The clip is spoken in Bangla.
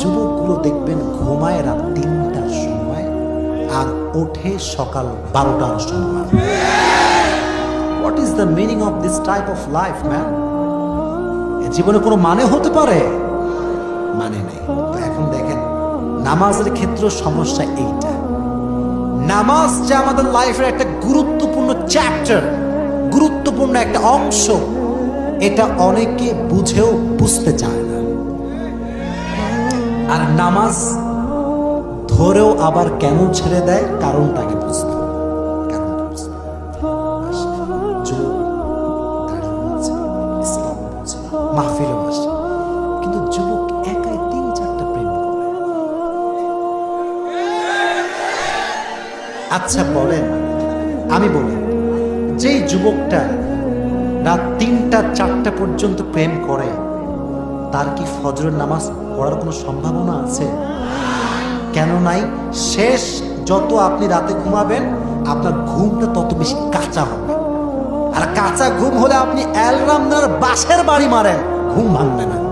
যুবকগুলো দেখবেন ঘুমায় রাত তিনটার সময় আর ওঠে সকাল বারোটার সময়। What is the meaning of this type of life man জীবনে কোনো মানে হতে পারে? মানে নেই। এখন দেখেন, নামাজের ক্ষেত্রে সমস্যা এইটা। নামাজ যে আমাদের লাইফের একটা গুরুত্বপূর্ণ চ্যাপ্টার গুরুত্বপূর্ণ একটা অংশ, এটা অনেকে বুঝেও বুঝতে চায় আর নামাজ ধরেও আবার কেন ছেড়ে দেয়? কারণটাকে বুঝতে। কিন্তু যুবক একাই তিন চারটা প্রেম আচ্ছা বলেন, আমি বলি, যেই যুবকটা রাত তিনটা, চারটা পর্যন্ত প্রেম করে তার কি ফজরের নামাজ পড়ার কোনো সম্ভাবনা আছে? কেন নাই? শেষ যত আপনি রাতে ঘুমাবেন, আপনার ঘুমটা তত বেশি কাঁচা হবে। আর কাঁচা ঘুম হলে আপনি অ্যালরামনার বাসের বাড়ি মারেন, ঘুম ভাঙবে না।